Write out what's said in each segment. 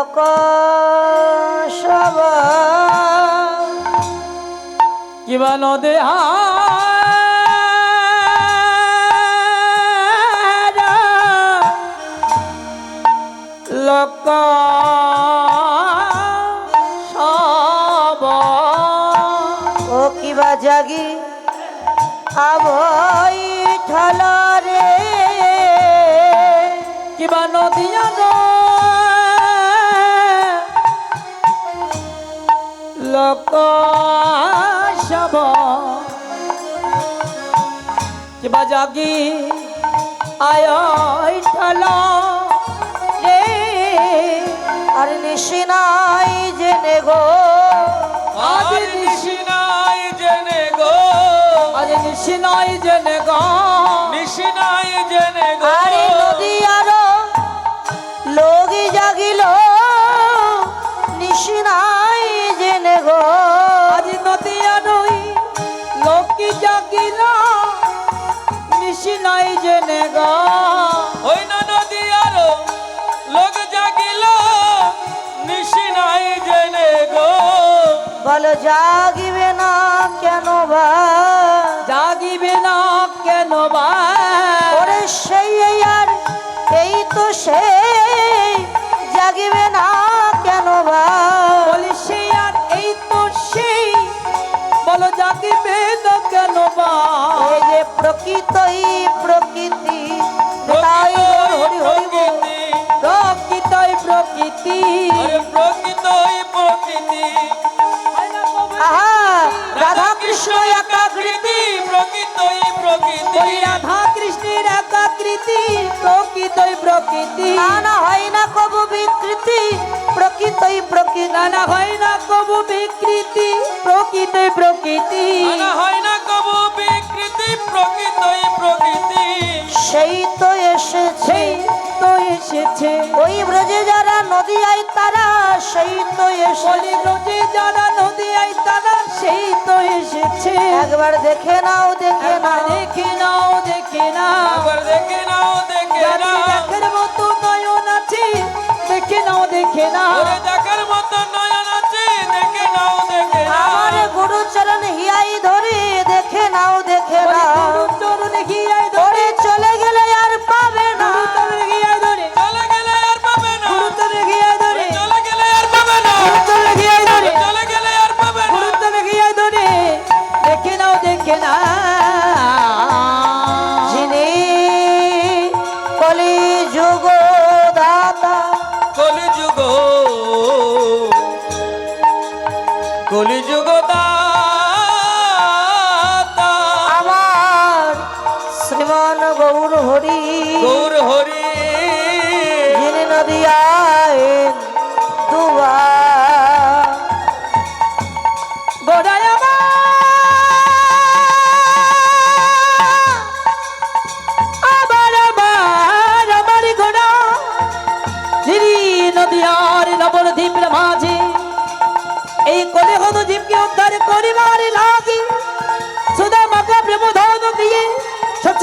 লোক সব কিবা নদী লোক সব। ও কিবা জাগি আবই ঠলরে। কিবা নদিয়া লোক সব কিবা জাগি আয় ঠল। রে আর নিশিনাই জেনে গো। আজ নিশি নাই জেনে গো। আজ নিশি নাই জেনে গো। জাগিবে না কেন বা? জাগিবে না কেন বা? ওরে সেই আর এই তো সেই জাগিবে না কেন বা? বলি সেই আর এই তো সেই বলো জাগিবে না কেন বা? এই যে প্রকৃতই প্রকৃতি তাই হরি হরি বল। প্রকৃতই প্রকৃতি। প্রকৃতই প্রকৃতি। কৃষ্ণ একাকৃতি প্রকৃতই প্রকৃতি। রাধা কৃষ্ণের একাকৃতি প্রকৃতই প্রকৃতি। না না হয় না কবু বিকৃতি প্রকৃতই প্রকৃতি। নানা হয় না কবু বিকৃতি প্রকৃতই প্রকৃতি। হয় না কবু বিকৃতি প্রকৃতই প্রকৃতি। সেই তো এসেছে। তো এসেছে। ওই ব্রজে যারা নদী আই তারা সেই তো এসে বলি রোজে যারা নদী আই তারা সেই তো এসেছে। একবার দেখে নাও দেখে নাও। দেখে নাও দেখে নাও। একবার দেখে নাও দেখে নাও। দেখার মতো নয়ন আছে দেখে নাও দেখে নাও। দেখার মতো নয়ন আছে দেখে নাও দেখে আমার গুরুচরণ হিয়াই ধরে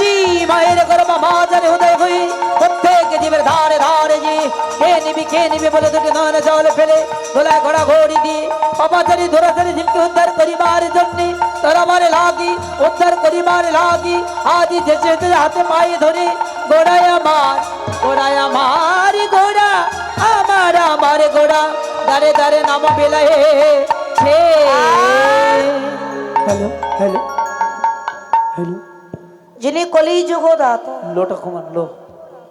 সচি মায়ের গর্ব মাজারে উদয় হয়ে প্রত্যেক জীবের ধারে ধারে যে কে নিবি কে নিবি বলে দুটি নয়ন জল ফেলে দোলা ঘোড়া ঘড়ি দিয়ে অপাচারি ধরাচারি জীবকে উদ্ধার করিবার জন্য তোরা মারে লাগি উদ্ধার করিবার লাগি আদি দেশে হাতে পায়ে ধরে গোড়ায় আমার গোড়ায় আমার গোড়া আমার আমার গোড়া দারে দারে নাম বেলায় হে হ্যালো হ্যালো হ্যালো যিনি কলি যুগ দাতা লোটা কমান লো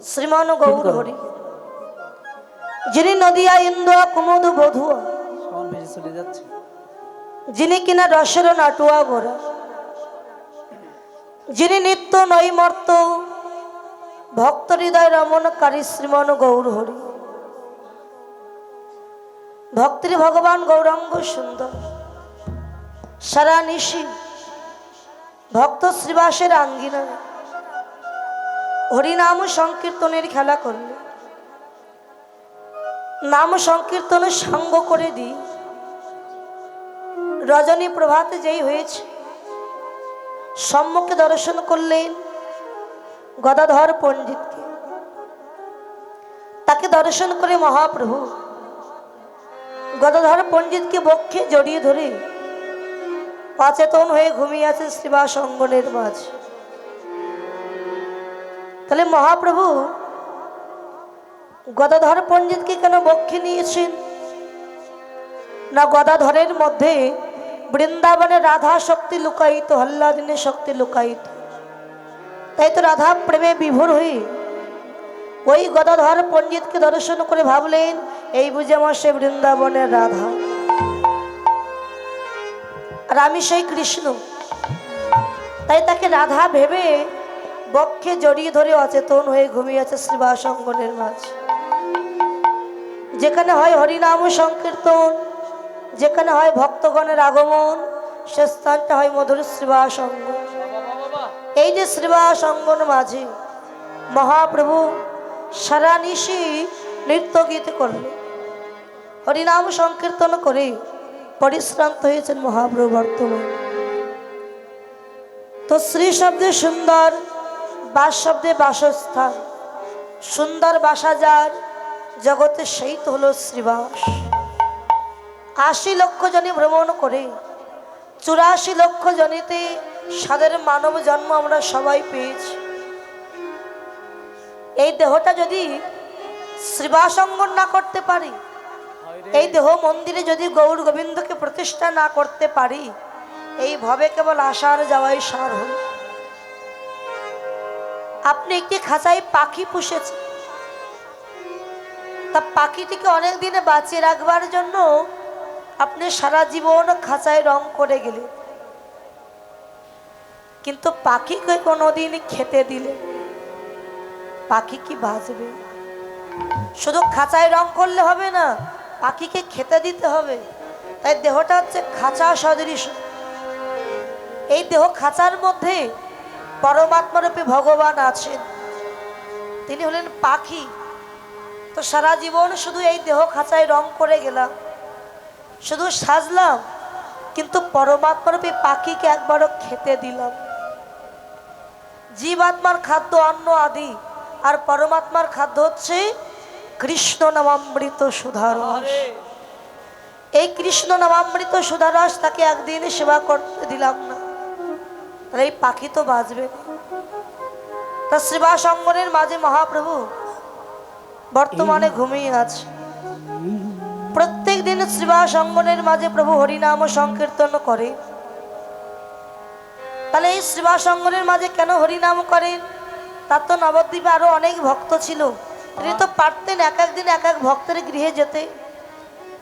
শ্রীমান গৌর হরি যিনি নদিয়া ইন্দুয়া কুমুদ বধুয়া চলে যাচ্ছে যিনি কিনা রসের নাটুয়া গোরা যিনি নিত্য নৈমর্ত ভক্ত হৃদয় রমণকারী শ্রীমন গৌর হরি ভক্তির ভগবান গৌরাঙ্গ সুন্দর সারা নিশি ভক্ত শ্রীবাসের আঙ্গিনা। হরিনাম সংকীর্তনের খেলা করলে। নাম সংকীর্তনের সঙ্গ করে দিই। রজনী প্রভাতে যেই হয়েছে, সম্মুখে দর্শন করলেন গদাধর পণ্ডিতকে। তাকে দর্শন করে মহাপ্রভু। গদাধর পণ্ডিতকে বক্ষে জড়িয়ে ধরে অচেতন হয়ে ঘুমিয়ে আছে শ্রীবাস অঙ্গনের মাঝ। তাহলে মহাপ্রভু, গদাধর পণ্ডিতকে কেন বক্ষে নিয়েছেন? না গদাধরের মধ্যে বৃন্দাবনে রাধা শক্তি লুকায়িত হল্লাদিনের শক্তি লুকায়িত? তাই তো রাধা প্রেমে বিভোর হয়ে ওই গদাধর পণ্ডিতকে দর্শন করে ভাবলেন, এই বুঝে আমার সে বৃন্দাবনের রাধা। আর আমি সেই কৃষ্ণ। তাই তাকে রাধা ভেবে বক্ষে জড়িয়ে ধরে অচেতন হয়ে ঘুমিয়ে আছে শ্রীবাস অঙ্গনের মাঝে। যেখানে হয় হরিনাম সংকীর্তন, যেখানে হয় ভক্তগণের আগমন, সে স্থানটা হয় মধুর শ্রীবাস অঙ্গন এই যে শ্রীবাস অঙ্গন মাঝে মহাপ্রভু সারা নিশি নৃত্য গীত করলেন। হরিনাম সংকীর্তন করে পরিশ্রান্ত হয়েছেন মহাপ্রভু বর্তমান। তো শ্রী শব্দে সুন্দর বাস শব্দে বাসস্থান। সুন্দর বাসা যার জগতে সেই তো হলো শ্রীবাস। আশি লক্ষ জনে ভ্রমণ করে, চুরাশি লক্ষ জনিতে সাদের মানব জন্ম আমরা সবাই পেয়েছি। এই দেহটা যদি শ্রীবাসঙ্গন না করতে পারি এই দেহ মন্দিরে যদি গৌর গোবিন্দকে প্রতিষ্ঠা না করতে পারি, এই ভবে কেবল আসার যাওয়াই সার হল। আপনি একটি খাঁচায় পাখি পুষেছেন। তা পাখিটিকে অনেক দিনে বাঁচিয়ে রাখবার জন্য আপনি সারা জীবন খাঁচায় রং করে গেলেন। কিন্তু পাখিকে কোনোদিন খেতে দিলে, পাখি কি বাঁচবে? শুধু খাঁচায় রং করলে হবে না পাখিকে খেতে দিতে হবে। তাই দেহটা হচ্ছে খাঁচা সদৃশ। এই দেহ খাঁচার মধ্যে পরমাত্মারূপী ভগবান আছেন। তিনি হলেন পাখি। তো সারা জীবন শুধু এই দেহ খাঁচায় রং করে গেলাম। শুধু সাজলাম, কিন্তু পরমাত্মারূপী পাখিকে একবারও খেতে দিলাম। জীবাত্মার খাদ্য অন্ন আদি, আর পরমাত্মার খাদ্য হচ্ছে কৃষ্ণ নামামৃত সুধারস। এই কৃষ্ণ নামামৃত সুধারস তাকে একদিন সেবা করতে দিলাম না। তাহলে এই পাখি তো বাঁচবে না। তা শ্রীবাস অঙ্গনের মাঝে মহাপ্রভু বর্তমানে ঘুমিয়ে আছে। প্রত্যেক দিন শ্রীবাস অঙ্গনের মাঝে প্রভু হরিনাম সংকীর্তন করে। তাহলে এই শ্রীবাস অঙ্গনের মাঝে কেন হরিনাম করেন তার তো নবদ্বীপে আরও অনেক ভক্ত ছিল। তিনি তো পারতেন এক এক দিন এক এক ভক্তের গৃহে যেতে।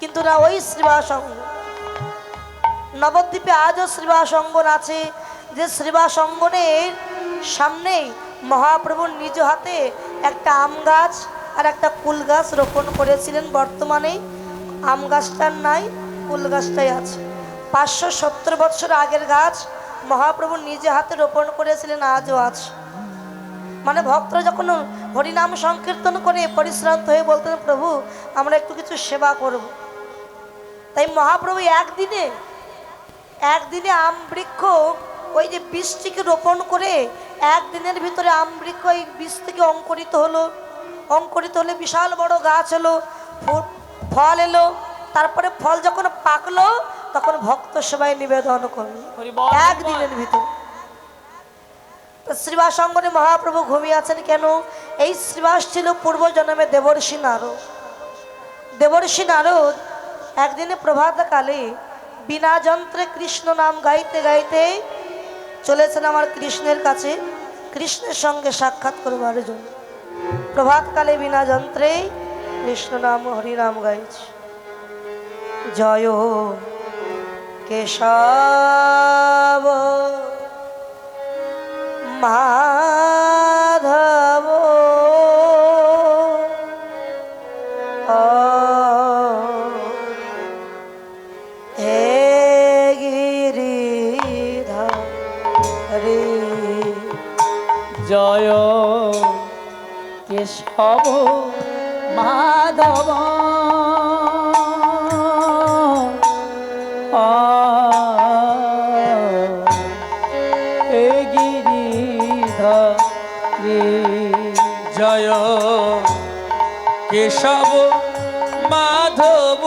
কিন্তু না, ওই শ্রীবাসঙ্গ। নবদ্বীপে আজও শ্রীবাস অঙ্গন আছে, যে শ্রীবাস অঙ্গনের সামনেই মহাপ্রভুর নিজ হাতে একটা আম গাছ আর একটা কুল গাছ রোপণ করেছিলেন বর্তমানে। আম গাছটার নাই, কুল গাছটাই আছে। পাঁচশো সত্তর বছর আগের গাছ মহাপ্রভু নিজে হাতে রোপণ করেছিলেন, আজও আছে। মানে ভক্তরা যখন হরিনাম সংকীর্তন করে পরিশ্রান্ত হয়ে বলতেন প্রভু আমরা একটু কিছু সেবা করব। তাই মহাপ্রভু একদিনে একদিনে আম বৃক্ষ ওই যে বীজটিকে রোপণ করে একদিনের ভিতরে আম বৃক্ষ ওই বীজ থেকে অঙ্কুরিত হলো। অঙ্কুরিত হলে বিশাল বড় গাছ হলো ফল এলো তারপরে ফল যখন পাকলো তখন ভক্ত সবাই নিবেদন করল। একদিনের ভিতরে। শ্রীবাস অঙ্গনে মহাপ্রভু ঘুমিয়ে আছেন কেন? এই শ্রীবাস ছিল পূর্ব জন্মে দেবর্ষি নারদ। দেবর্ষি নারদ একদিনে প্রভাতকালে বিনা যন্ত্রে কৃষ্ণ নাম গাইতে গাইতে চলেছেন আমার কৃষ্ণের কাছে, কৃষ্ণের সঙ্গে সাক্ষাৎ করবার জন্য। প্রভাতকালে বিনা যন্ত্রে কৃষ্ণ নাম হরিনাম গাইছে। জয় কেশব। মাধব। হে গিরিধারে জয় কেশব মাধব। কেশব মাধব।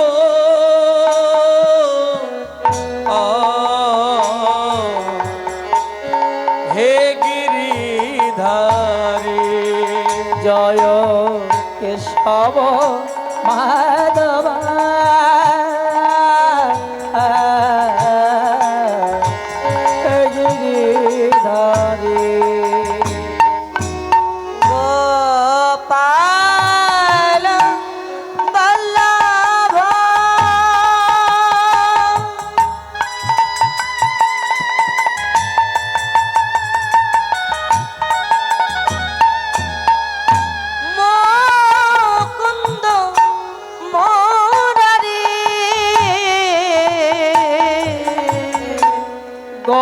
হে গিরিধারী। জয় কেশব।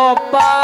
গোপাল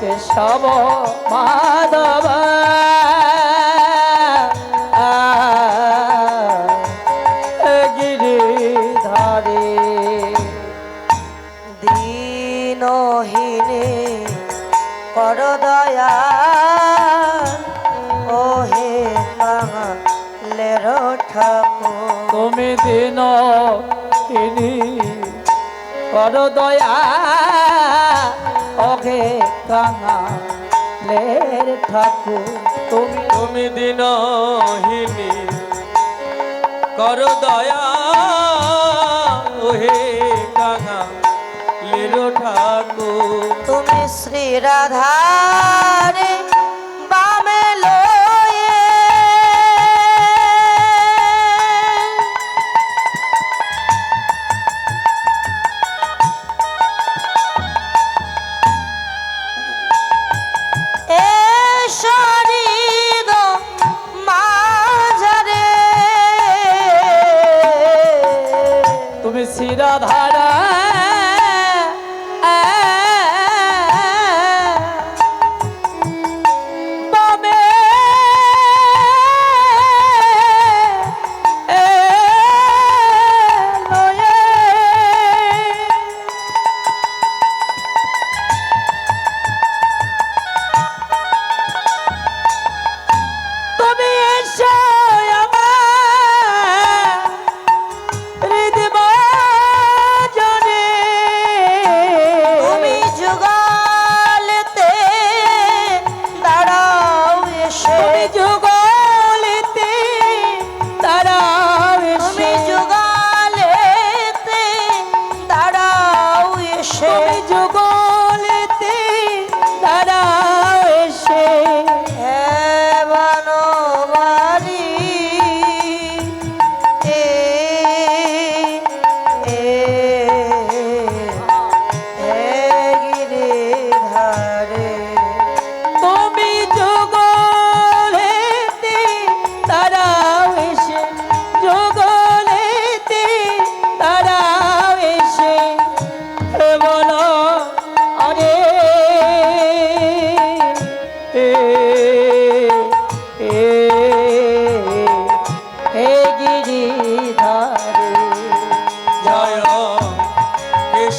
কেশব মাধব। গিরিধারী দীনহীনে কর দয়া। ও হে কাঙালের ঠাকুর। তুমি দিন কর দয়া। অঘে কাঙা লের ঠাকুর তুমি। তুমি দিনহীনী কর দয়া ওহে কাঙা লিরো ঠাকুর। তুমি শ্রী রাধারে তুমি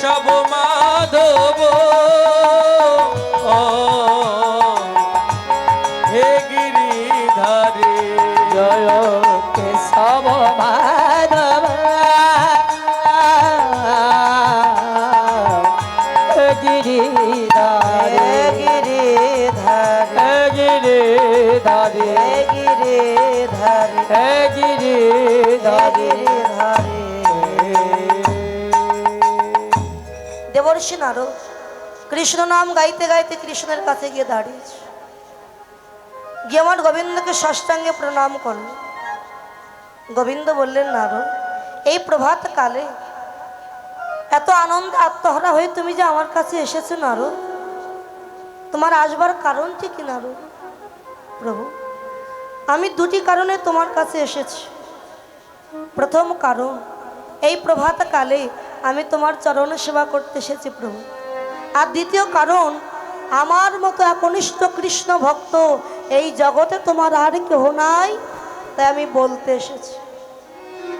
কেশব মাধব। দেবর্ষি নারদ কৃষ্ণ নাম গাইতে গাইতে কৃষ্ণের কাছে গিয়ে দাঁড়িয়েছে। গিয়ে আমার গোবিন্দকে ষষ্ঠাঙ্গে প্রণাম করল। গোবিন্দ বললেন, নারদ, এই প্রভাত কালে এত আনন্দে আত্মহারা হয়ে তুমি যে আমার কাছে এসেছ, নারদ, তোমার আসবার কারণটি কি, নারদ? প্রভু, আমি দুটি কারণে তোমার কাছে এসেছি। প্রথম কারণ, এই প্রভাত কালে আমি তোমার চরণ সেবা করতে এসেছি, প্রভু। আর দ্বিতীয় কারণ, আমার মতো একনিষ্ঠ কৃষ্ণ ভক্ত এই জগতে তোমার আর কেহ নাই, তাই আমি বলতে এসেছি।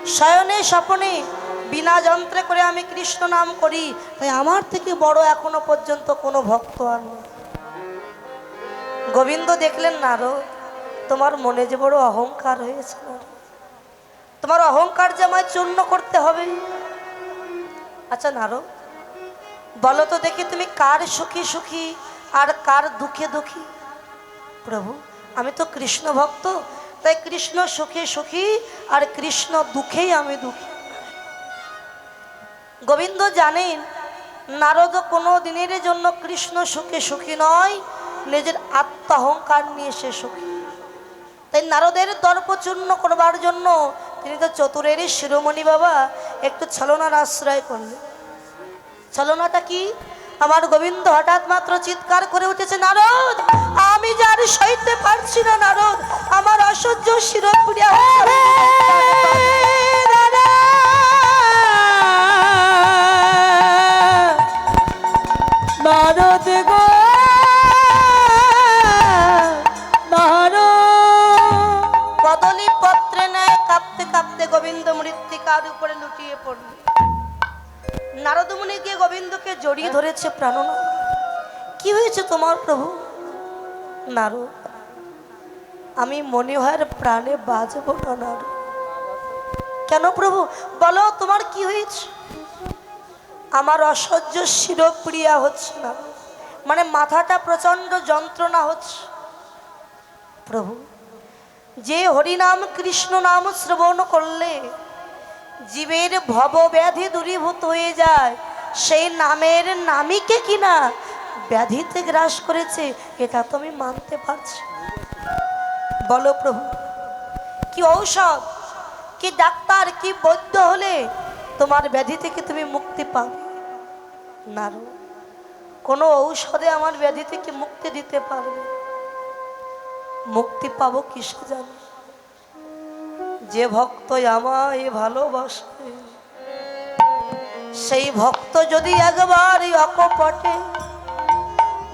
শয়নে স্বপনে, বিনা যন্ত্রে করে আমি কৃষ্ণ নাম করি, তাই আমার থেকে বড় এখনও পর্যন্ত কোনো ভক্ত আর নেই। গোবিন্দ দেখলেন না নারো তোমার মনে যে বড় অহংকার হয়েছে। তোমার অহংকার যে আমায় চূর্ণ করতে হবে আচ্ছা নারো। বলো তো দেখি তুমি কার সুখী সুখী আর কার দুঃখে দুঃখী? প্রভু, আমি তো কৃষ্ণ ভক্ত, তাই কৃষ্ণ সুখে সুখী আর কৃষ্ণ দুঃখেই আমি দুঃখী। গোবিন্দ জানেন, নারদ কোনো দিনের জন্য কৃষ্ণ সুখে সুখী নয়, নিজের আত্ম অহংকার নিয়ে সে সুখী। তাই নারদের দর্পচূর্ণ করবার জন্য তিনি তো চতুরেরই শিরোমণি বাবা, একটু ছলনার আশ্রয় করলেন। ছলনাটা কি? আমার গোবিন্দ হঠাৎ মাত্র চিৎকার করে উঠেছে, নারদ, আমি যার সইতে পারছি না, নারদ, আমার অসহ্য শিরোপ্রিয়া নারদ গো গোবিন্দ মৃত্তিকার উপরে লুটিয়ে পড়ল। নারদমুনি গিয়ে গোবিন্দকে জড়িয়ে ধরেছে প্রাণনা। কি হয়েছে তোমার প্রভু? নারদ, আমি মনে হয় প্রাণে বাজবো না কেন প্রভু? বলো, তোমার কি হয়েছে? আমার অসহ্য শিরপ্রিয়া হচ্ছে না। মানে মাথাটা প্রচণ্ড যন্ত্রণা হচ্ছে। প্রভু যে হরিনাম কৃষ্ণ নাম শ্রবণ করলে জীবের ভবব্যাধি দূরীভূত হয়ে যায়। সেই নামের নামীকে কিনা ব্যাধিতে গ্রাস করেছে, এটা তো আমি মানতে পারছি বলো প্রভু, কি ঔষধ, কি ডাক্তার, কি বৈদ্য হলে তোমার ব্যাধি থেকে তুমি মুক্তি পাবে? না কোনো ঔষধে আমার ব্যাধি থেকে মুক্তি দিতে পারবে মুক্তি পাবো কিসে জানো? যে ভক্ত আমায় ভালোবাসে সেই ভক্ত যদি একবার অকপটে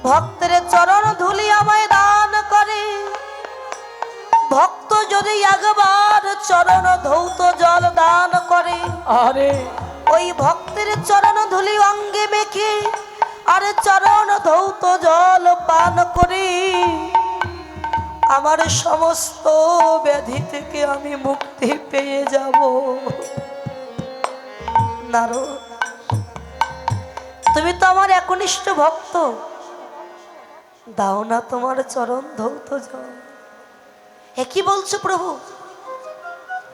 ভক্তের চরণ ধুলি আমায় দান করে ভক্ত যদি একবার চরণ ধৌত জল দান করে আরে। ওই ভক্তের চরণ ধুলি অঙ্গে মেখে আর চরণ ধৌত জল পান করি আমার সমস্ত ব্যাধি থেকে আমি মুক্তি পেয়ে যাব। নারদ, তুমি তো আমার একনিষ্ঠ ভক্ত। দাও না তোমার চরণ ধৌত জল। এ কি বলছো প্রভু?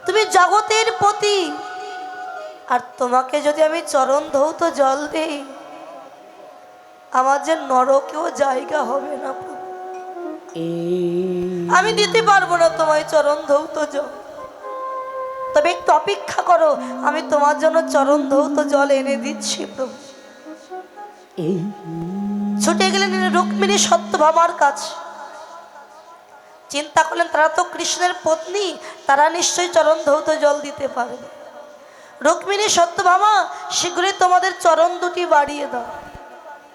তুমি জগতের পতি। আর তোমাকে যদি আমি চরণ ধৌত জল দেই, আমার যে নরকেও জায়গা হবে না প্রভু। আমি দিতে পারব না তোমায় চরণ ধৌত জল তবে একটু অপেক্ষা করো আমি তোমার জন্য চরণ ধৌত জল এনে দিচ্ছি প্রভু। ছুটে গেলেন রুক্মিণী সত্যভামার কাছে। চিন্তা করলেন তারা তো কৃষ্ণের পত্নী তারা নিশ্চয়ই চরণ ধৌত জল দিতে পারবে। রুক্মিণী সত্যভামা শীঘ্রই তোমাদের চরণ দুটি বাড়িয়ে দাও।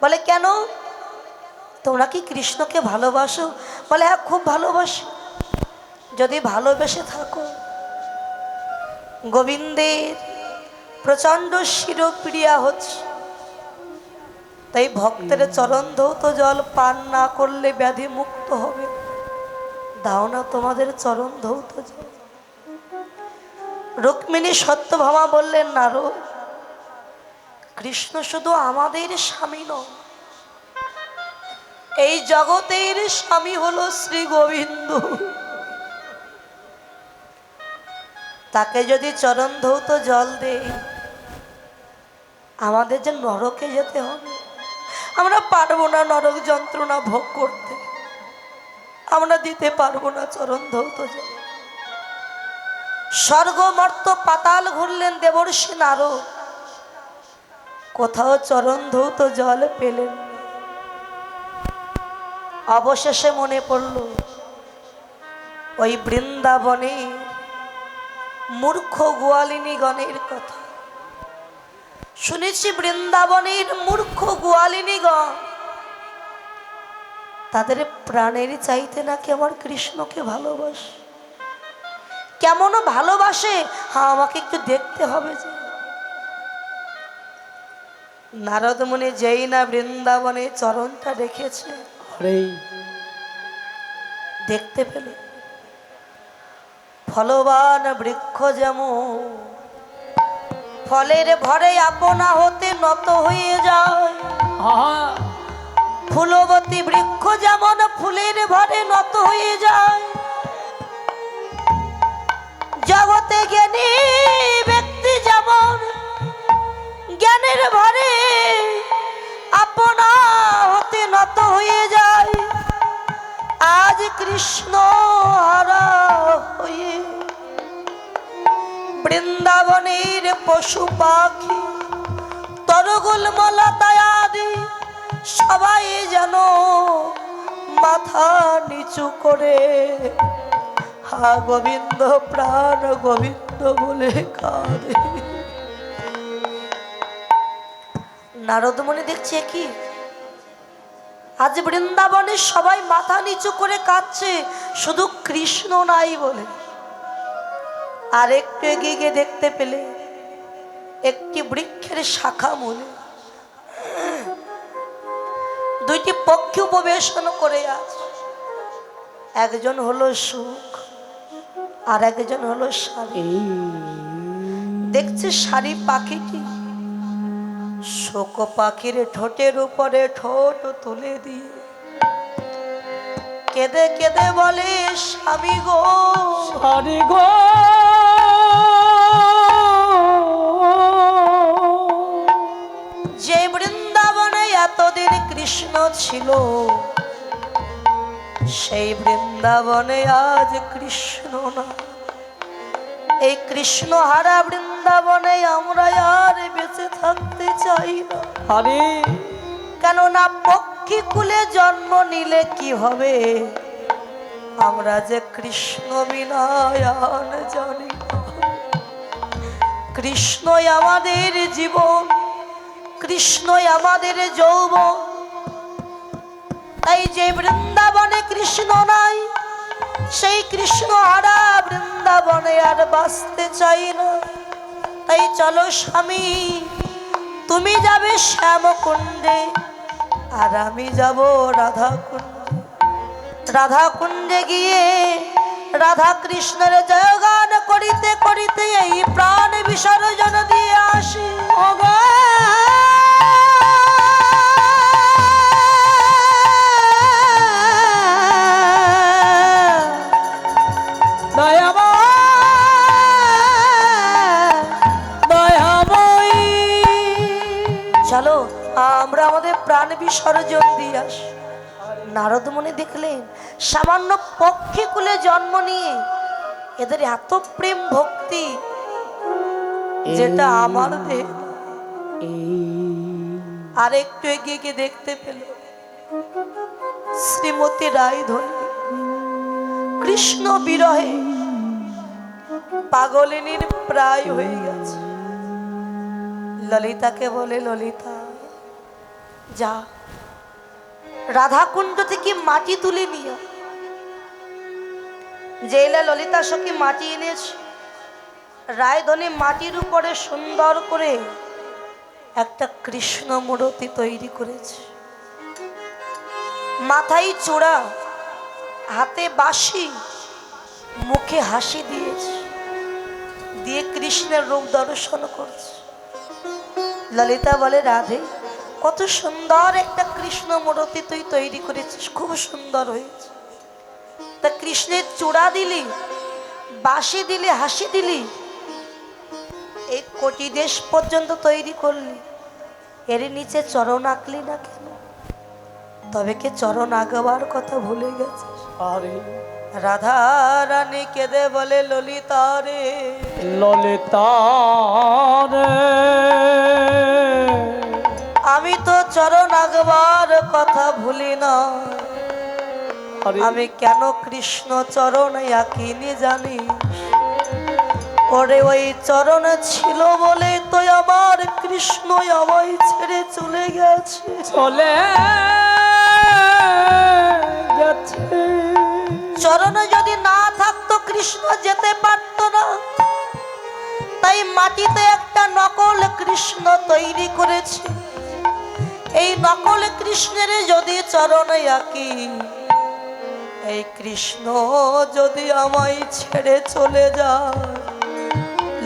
বলে কেন? তোমরা কি কৃষ্ণকে ভালোবাসো? বলে হ্যাঁ খুব ভালোবাসি। যদি ভালোবেসে থাকো। গোবিন্দের প্রচণ্ড শিরপ্রিয়া হচ্ছে। তাই ভক্তের চরণ ধৌত জল পান না করলে ব্যাধি মুক্ত হবে। দাও না তোমাদের চরণ ধৌত জল। রুক্মিণী সত্যভামা বললেন নারো কৃষ্ণ শুধু আমাদের স্বামী নয় এই জগতের স্বামী হলো শ্রী গোবিন্দ। তাকে যদি চরণ ধৌত জল দেই আমাদের যে নরকে যেতে হবে। আমরা পারব না নরক যন্ত্রণা ভোগ করতে। আমরা দিতে পারব না চরণ ধৌত জল। স্বর্গ মর্ত পাতাল ঘুরলেন দেবর্ষী নারদ। কোথাও চরণ ধৌত জল পেলেন। অবশেষে মনে পড়ল, ওই বৃন্দাবনে মূর্খ গোয়ালিনী গণের কথা। শুনেছি বৃন্দাবনের মূর্খ গোয়ালিনীগণ তাদের প্রাণের চাইতে নাকি আমার কৃষ্ণকে ভালোবাসে। কেমন ভালোবাসে? হ্যাঁ আমাকে একটু দেখতে হবে যে। নারদ নারদমণি যেই না বৃন্দাবনে চরণটা রেখেছে আরে দেখতে পেল। ফলবান বৃক্ষ যেমন ফলের ভরে আপনা হতে নত হয়ে যায়। ফুলবতী বৃক্ষ যেমন ফুলের ভরে নত হয়ে যায়। জগতে জ্ঞানী ব্যক্তি যেমন জ্ঞানের ভরে আপনা নত হয়ে যায় আজ কৃষ্ণ হারা হয়ে বৃন্দাবনের পশু পাখি, তরগুল মলতায়াদি সবাই যেন মাথা নিচু করে, হা গোবিন্দ প্রাণ গোবিন্দ বলে কাঁদে। নারদমণি দেখছে কি? আজ বৃন্দাবনে সবাই মাথা নিচু করে কাঁদছে। শুধু কৃষ্ণ নাই বলে। আর একটু এগিয়ে গিয়ে দেখতে পেলে, একটি বৃক্ষের শাখা মূলে। দুইটি পক্ষে উপবেশন করে আছে একজন হলো সুখ, আর একজন হলো শাড়ি দেখছে শাড়ি পাখিটি শোক পাখির ঠোঁটের উপরে ঠোঁট তুলে দিয়ে। কেঁদে কেঁদে বলে স্বামী গো। আরে গো। যে বৃন্দাবনে এতদিন কৃষ্ণ ছিল সেই বৃন্দাবনে আজ কৃষ্ণ না। এই কৃষ্ণ হারা বৃন্দাবনে আমরা আর বেঁচে থাকতে চাই না। আরে। কেননা পক্ষী কুলে জন্ম নিলে কি হবে? আমরা যে কৃষ্ণ বিনয়ান জানি। কৃষ্ণই আমাদের জীবন কৃষ্ণই আমাদের যৌব তাই যে বৃন্দাবনে কৃষ্ণ নাই সেই কৃষ্ণ হারা বৃন্দাবনে আর বাঁচতে চাই না। তাই চলো স্বামী, তুমি যাবে শ্যামকুণ্ডে, আর আমি যাব রাধা কুণ্ডে রাধা কুণ্ডে গিয়ে রাধা কৃষ্ণের জয়গান করিতে করিতে এই প্রাণ বিসর্জন দিয়ে আসি। বিসর্জন দিয়ে আসি নারদ মনে দেখলেন সামান্য পক্ষী কুলে জন্ম নিয়ে। এদের এত প্রেম ভক্তি যেটা আমার দেহ। আর একটু এগিয়ে গিয়ে দেখতে পেল শ্রীমতী রায় ধনী কৃষ্ণ বিরহে পাগলিনীর প্রায় হয়ে গেছে। ললিতাকে বলে ললিতা যা। রাধাকুণ্ড থেকে মাটি তুলে নিয়ে জেলা ললিতা সখী মাটি এনেছে। রায়ধনী মাটির উপরে সুন্দর করে একটা কৃষ্ণ মূর্তি তৈরি করেছে। মাথায় চূড়া, হাতে বাঁশি, মুখে হাসি দিয়েছে। দিয়ে কৃষ্ণের রূপ দর্শন করছে। ললিতা বলে, রাধে। কত সুন্দর একটা কৃষ্ণ মূর্তি তুই তৈরি করেছিস খুব সুন্দর হয়েছে। তা কৃষ্ণের চূড়া দিলি বাঁশি দিলি হাসি দিলি এই কোটি দেশ পর্যন্ত তৈরি করলি। এর নিচে চরণ আঁকলি না কেন? তবে কে চরণ আগাবার কথা ভুলে গেছে আরে। রাধা রানী কেঁদে বলে ললিতা রে। ললিতা রে। চরণ আগবার কথা ভুলি না। আমি কেন কৃষ্ণ চরণ আঁকিনি জানি? পরে ওই চরণ ছিল বলে তো আমার কৃষ্ণ আমায় ছেড়ে চলে গেছে। চলে গেছে। চরণে যদি না থাকতো কৃষ্ণ যেতে পারতো না। তাই মাটিতে একটা নকল কৃষ্ণ তৈরি করেছে। এই নকল কৃষ্ণের যদি চরণে আঁকি এই কৃষ্ণ যদি আমায় ছেড়ে চলে যায়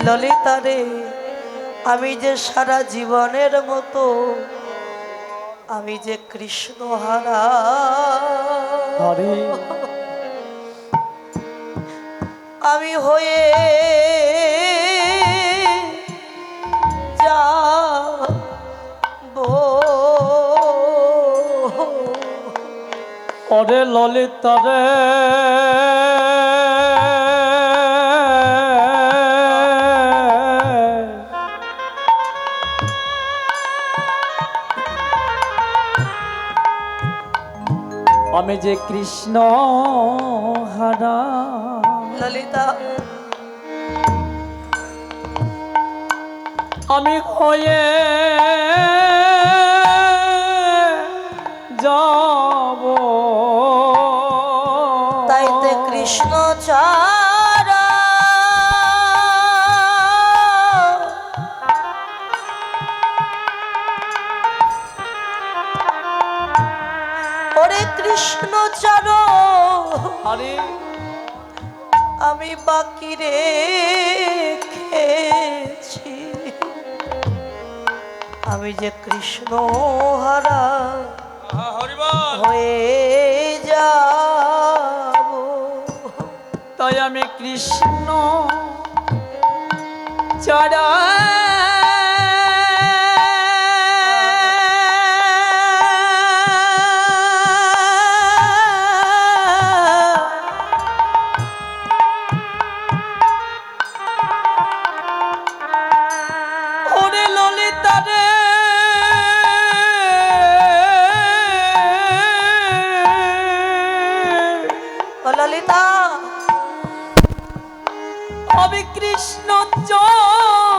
ললিতারে আমি যে সারা জীবনের মতো আমি যে কৃষ্ণ হারা। আমি হয়ে ওরে ললিতা রে। আমি যে কৃষ্ণ হারা। ললিতা। আমি হয়ে কৃষ্ণ চার আরে। আমি বাকি রেখেছি। আমি যে কৃষ্ণ হারা হয়ে যাব। তাই আমি কৃষ্ণ চড়া